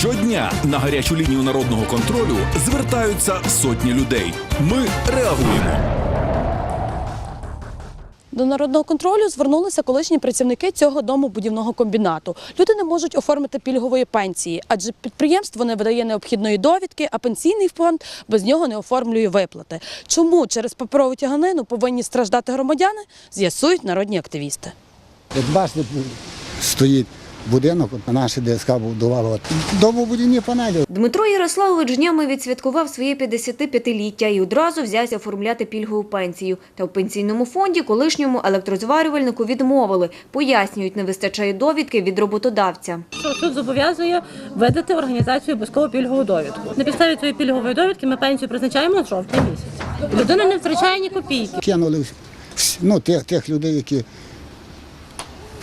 Щодня на гарячу лінію народного контролю звертаються сотні людей. Ми реагуємо. До народного контролю звернулися колишні працівники цього дому будівного комбінату. Люди не можуть оформити пільгової пенсії, адже підприємство не видає необхідної довідки, а пенсійний фонд без нього не оформлює виплати. Чому через паперову тяганину повинні страждати громадяни? З'ясують народні активісти. Як бачите, стоїть будинок, от наше ДСК будувало. Домобудівні панелі. Дмитро Ярославович днями відсвяткував своє 55-ліття і одразу взявся оформляти пільгову пенсію. Та в пенсійному фонді колишньому електрозварювальнику відмовили. Пояснюють, не вистачає довідки від роботодавця. що суд зобов'язує видати організацію обов'язково пільгову довідку. На підставі цієї пільгової довідки ми пенсію призначаємо на жовтий місяць. Людина не втрачає ні копійки. Кинули ну, тих, тих людей, які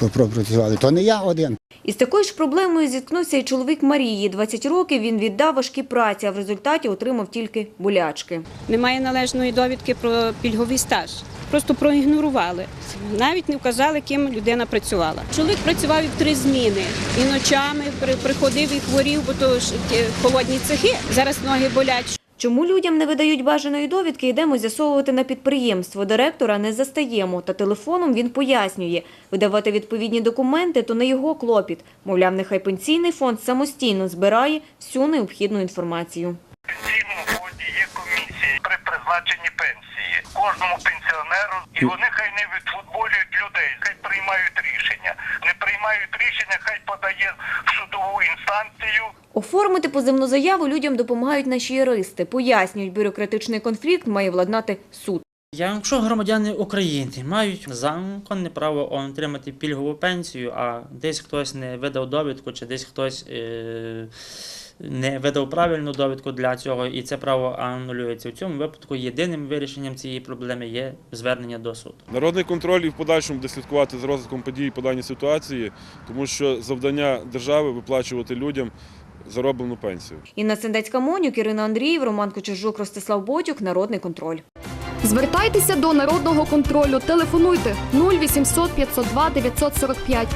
пропрацювали. То не я один. Із такою ж проблемою зіткнувся і чоловік Марії. 20 років він віддав важкі праці, а в результаті отримав тільки болячки. Немає належної довідки про пільговий стаж. Просто проігнорували. Навіть не вказали, ким людина працювала. Чоловік працював і в три зміни. І ночами при- приходив і хворів, бо то ж ті холодні цехи. Зараз ноги болять. Чому людям не видають бажаної довідки, йдемо з'ясовувати на підприємство. Директора не застаємо, та телефоном він пояснює. Видавати відповідні документи – то не його клопіт. Мовляв, нехай пенсійний фонд самостійно збирає всю необхідну інформацію. В пенсійному фонді є комісії при призначенні пенсії кожному пенсіонеру, і вони хай не відфутболюють людей, хай приймають рішення. Не приймають рішення, хай подає в судову інстанцію. Оформити позивну заяву людям допомагають наші юристи. Пояснюють, бюрократичний конфлікт має владнати суд. Якщо громадяни України мають законне право отримати пільгову пенсію, а десь хтось не видав довідку, чи десь хтось е- не видав правильну довідку для цього, і це право анулюється. В цьому випадку єдиним вирішенням цієї проблеми є звернення до суду. Народний контроль і в подальшому буде слідкувати за розвитком подій по даній ситуації, тому що завдання держави виплачувати людям зароблену пенсію. Інна Сендецька-Монюк, Ірина Андріїв, Роман Кочержук, Ростислав Ботюк, Народний контроль. Звертайтеся до народного контролю. Телефонуйте 0800 502 945.